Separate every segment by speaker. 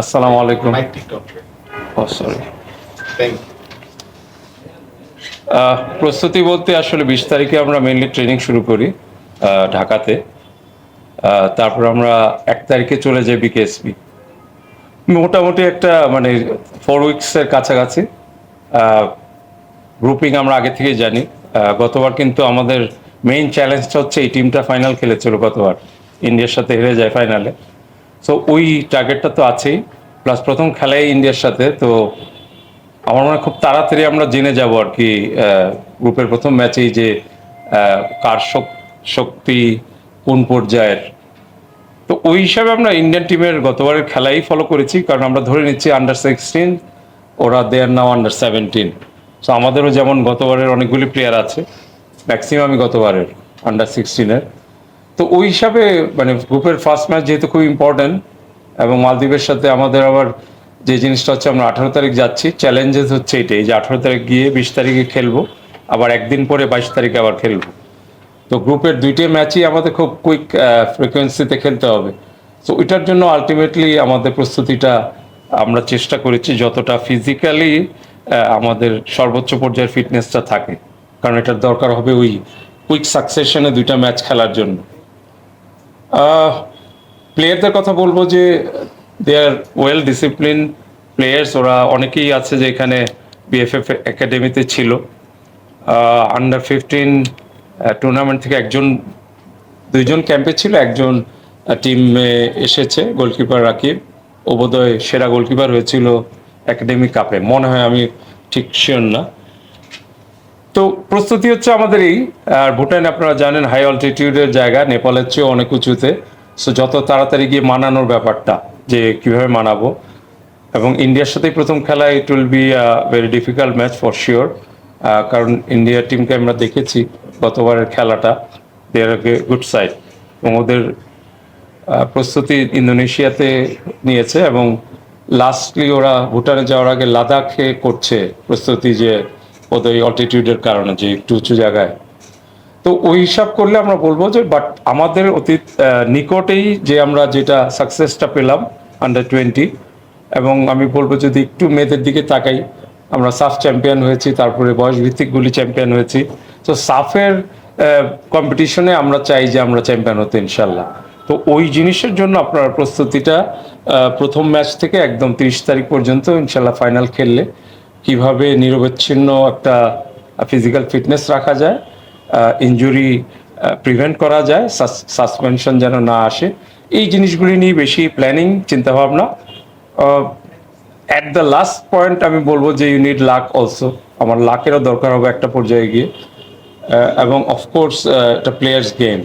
Speaker 1: আসসালামু আলাইকুম ও সরি প্রস্তুতি বলতে আসলে বিশ তারিখে আমরা মেনলি ট্রেনিং শুরু করি ঢাকাতে। তারপর আমরা এক তারিখে চলে যাই বিকেএসপি মোটামুটি একটা মানে ফোর উইকসের কাছাকাছি। গ্রুপিং আমরা আগে থেকে জানি। গতবার কিন্তু আমাদের মেইন চ্যালেঞ্জটা হচ্ছে এই টিমটা ফাইনাল খেলেছিল গতবার। ইন্ডিয়ার সাথে হেরে যায় ফাইনালে সো ওই টার্গেটটা তো আছেই। প্লাস প্রথম খেলাই ইন্ডিয়ার সাথে, তো আমার মনে হয় খুব তাড়াতাড়ি আমরা জেনে যাব আর কি গ্রুপের প্রথম ম্যাচেই যে কার শক- শক্তি কোন পর্যায়ের। তো ওই হিসাবে আমরা ইন্ডিয়ান টিমের গতবারের খেলাই ফলো করেছি, কারণ আমরা ধরে নিচ্ছি আন্ডার সিক্সটিন ওরা they're now under seventeen so আমাদেরও যেমন গতবারের অনেকগুলি প্লেয়ার আছে ম্যাক্সিমামই গতবারের আন্ডার সিক্সটিনের তো ওই হিসাবে মানে গ্রুপের ফার্স্ট ম্যাচ যেহেতু খুব ইম্পর্ট্যান্ট এবং মালদ্বীপের সাথে আমাদের আবার যে জিনিসটা হচ্ছে আমরা আঠারো তারিখ যাচ্ছি চ্যালেঞ্জেস হচ্ছে এটাই যে আঠারো তারিখ গিয়ে বিশ তারিখে খেলব, আবার একদিন পরে বাইশ তারিখে আবার খেলব। তো গ্রুপের দুইটাই ম্যাচই আমাদের খুব কুইক ফ্রিকোয়েন্সিতে খেলতে হবে। তো ওইটার জন্য আলটিমেটলি আমাদের প্রস্তুতিটা আমরা চেষ্টা করেছি যতটা ফিজিক্যালি আমাদের সর্বোচ্চ পর্যায়ের ফিটনেসটা থাকে। কারণ এটার দরকার হবে ওই কুইক সাকসেশনে দুইটা ম্যাচ খেলার জন্য। প্লেয়ারদের কথা বলব যে they are well discipline players ওরা অনেকেই আছে যে এখানে বিএফএফ একাডেমিতে ছিল। আন্ডার ফিফটিন টুর্নামেন্ট থেকে একজন, দুইজন ক্যাম্পে ছিল, একজন টিমে এসেছে গোলকিপার রাকিব। ও বোধহয় সেরা গোলকিপার হয়েছিল একাডেমি কাপে মনে হয় আমি ঠিক শিওর না। তো প্রস্তুতি হচ্ছে আমাদের এই, আর ভুটান আপনারা জানেন হাই অল্টিটিউডের জায়গা, নেপালের চেয়ে অনেক উঁচুতে। সো যত তাড়াতাড়ি গিয়ে মানানোর ব্যাপারটা, যে কীভাবে মানাবো। এবং ইন্ডিয়ার সাথেই প্রথম খেলা it will be very difficult match for sure কারণ ইন্ডিয়ার টিমকে আমরা দেখেছি গতবারের খেলাটা। দেয়ার গুড সাইড এবং ওদের প্রস্তুতি ইন্দোনেশিয়াতে নিয়েছে। এবং লাস্টলি ওরা ভুটানে যাওয়ার আগে লাদাখে করছে প্রস্তুতি যে ওদের অল্টিটিউডের কারণে যে একটু উঁচু জায়গায়। তো ওই হিসাব করলে আমরা বলব যে বাট আমাদের অতীত নিকটেই যে আমরা যেটা সাকসেসটা পেলাম আন্ডার টোয়েন্টি এবং আমি বলব যদি একটু মেয়েদের দিকে তাকাই, আমরা সাফ চ্যাম্পিয়ন হয়েছি, তারপরে বয়স ভিত্তিকগুলি চ্যাম্পিয়ন হয়েছি। তো সাফের কম্পিটিশনে আমরা চাই যে আমরা চ্যাম্পিয়ন হতে ইনশাল্লাহ তো ওই জিনিসের জন্য আপনার প্রস্তুতিটা প্রথম ম্যাচ থেকে একদম তিরিশ তারিখ পর্যন্ত ইনশাল্লাহ ফাইনাল খেললে কীভাবে নিরবচ্ছিন্ন একটা ফিজিক্যাল ফিটনেস রাখা যায় ইনজুরি প্রিভেন্ট করা যায় সাসপেনশন যেন না আসে, এই জিনিসগুলি নিয়ে বেশি প্ল্যানিং চিন্তাভাবনা। অ্যাট দ্য লাস্ট পয়েন্ট আমি বলব যে ইউ নিড লাক অলসো আমার লাকেরও দরকার হবে একটা পর্যায়ে গিয়ে। এবং অফকোর্স এটা প্লেয়ার্স গেম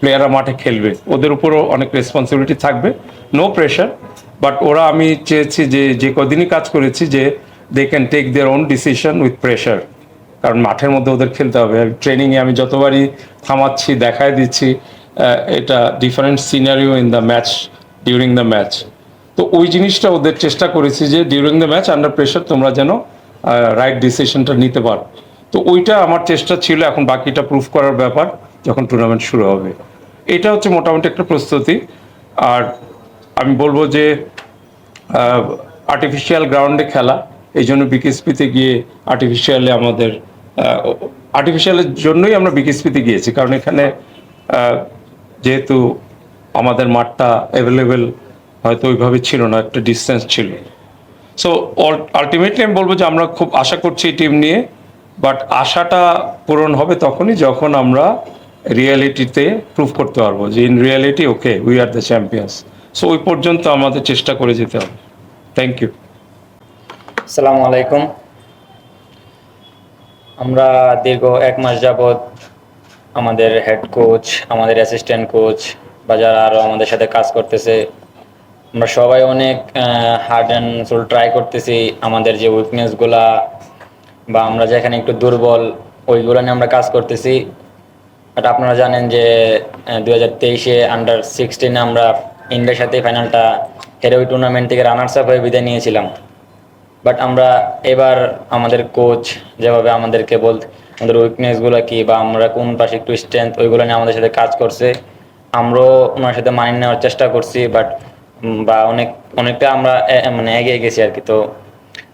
Speaker 1: প্লেয়াররা মাঠে খেলবে। ওদের উপরও অনেক রেসপন্সিবিলিটি থাকবে। নো প্রেশার বাট ওরা আমি চেয়েছি যে যে কদিনই কাজ করেছি যে they can take their own decision with pressure কারণ মাঠের মধ্যে ওদের খেলতে হবে। ট্রেনিংয়ে আমি যতবারই থামাচ্ছি, দেখাই দিচ্ছি এটা different scenario in the match during the match তো ওই জিনিসটা ওদের চেষ্টা করেছি যে during the match under pressure তোমরা যেন রাইট ডিসিশনটা নিতে পারো। তো ওইটা আমার চেষ্টা ছিল, এখন বাকিটা প্রুফ করার ব্যাপার, যখন টুর্নামেন্ট শুরু হবে। এটা হচ্ছে মোটামুটি একটা প্রস্তুতি। আর আমি বলব যে আর্টিফিশিয়াল গ্রাউন্ডে খেলা এই জন্য বিকেএসপিতে গিয়ে আর্টিফিশিয়ালে আমাদের আর্টিফিশিয়ালের জন্যই আমরা বিকেএসপিতে গিয়েছি। কারণ এখানে যেহেতু আমাদের মাঠটা অ্যাভেলেবেল হয়তো ওইভাবে ছিল না, একটা ডিস্টেন্স ছিল। সো আলটিমেটলি আমি বলব যে আমরা খুব আশা করছি এই টিম নিয়ে বাট আশাটা পূরণ হবে তখনই যখন আমরা রিয়েলিটিতে প্রুভ করতে পারব যে in reality okay we are the champions so ওই পর্যন্ত আমাদের চেষ্টা করে যেতে হবে। থ্যাংক ইউ
Speaker 2: আসসালামু আলাইকুম। আমরা দীর্ঘ এক মাস যাবৎ আমাদের হেড কোচ আমাদের অ্যাসিস্ট্যান্ট কোচ বা যারা আরও আমাদের সাথে কাজ করতেছে, আমরা সবাই অনেক হার্ড অ্যান্ড সোল ট্রাই করতেছি আমাদের যে উইকনেসগুলা বা আমরা যেখানে একটু দুর্বল, ওইগুলো নিয়ে আমরা কাজ করতেছি। বাট আপনারা জানেন যে দু হাজার তেইশে আন্ডার সিক্সটিনে আমরা ইন্ডিয়ার সাথে ফাইনালটা হেরে ওই টুর্নামেন্ট থেকে রানার্স আপ হয়ে বিদায় নিয়েছিলাম। বাট আমরা এবার আমাদের কোচ যেভাবে আমাদেরকে বল, আমাদের উইকনেসগুলো কি বা আমরা কোন পাশে একটু স্ট্রেংথ ওইগুলো নিয়ে আমাদের সাথে কাজ করছে, আমরাও ওনার সাথে মানিয়ে নেওয়ার চেষ্টা করছি বাট বা অনেক, অনেকটা আমরা মানে এগিয়ে গেছি আর কি। তো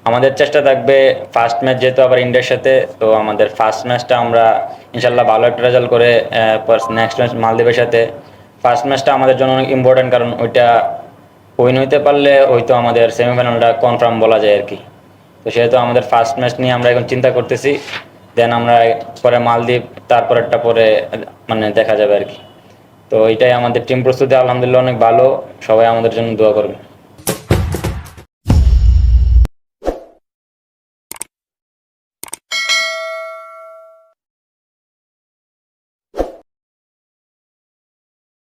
Speaker 2: আমাদের চেষ্টা থাকবে ফার্স্ট ম্যাচ যেহেতু আবার ইন্ডিয়ার সাথে, তো আমাদের ফার্স্ট ম্যাচটা আমরা ইনশাল্লাহ ভালো একটা রেজাল্ট করে নেক্সট ম্যাচ মালদ্বীপের সাথে। ফার্স্ট ম্যাচটা আমাদের জন্য অনেক ইম্পর্টেন্ট কারণ ওইটা উইন হইতে পারলে হয়তো আমাদের সেমিফাইনালটা কনফার্ম বলা যায় আর কি। তো সেহেতু আমাদের ফার্স্ট ম্যাচ নিয়ে আমরা এখন চিন্তা করতেছি দেন আমরা পরে মালদ্বীপ, তারপরেরটা পরে মানে দেখা যাবে আর কি। তো এটাই আমাদের টিম প্রস্তুতি, আলহামদুলিল্লাহ অনেক ভালো, সবাই আমাদের জন্য দোয়া করবে।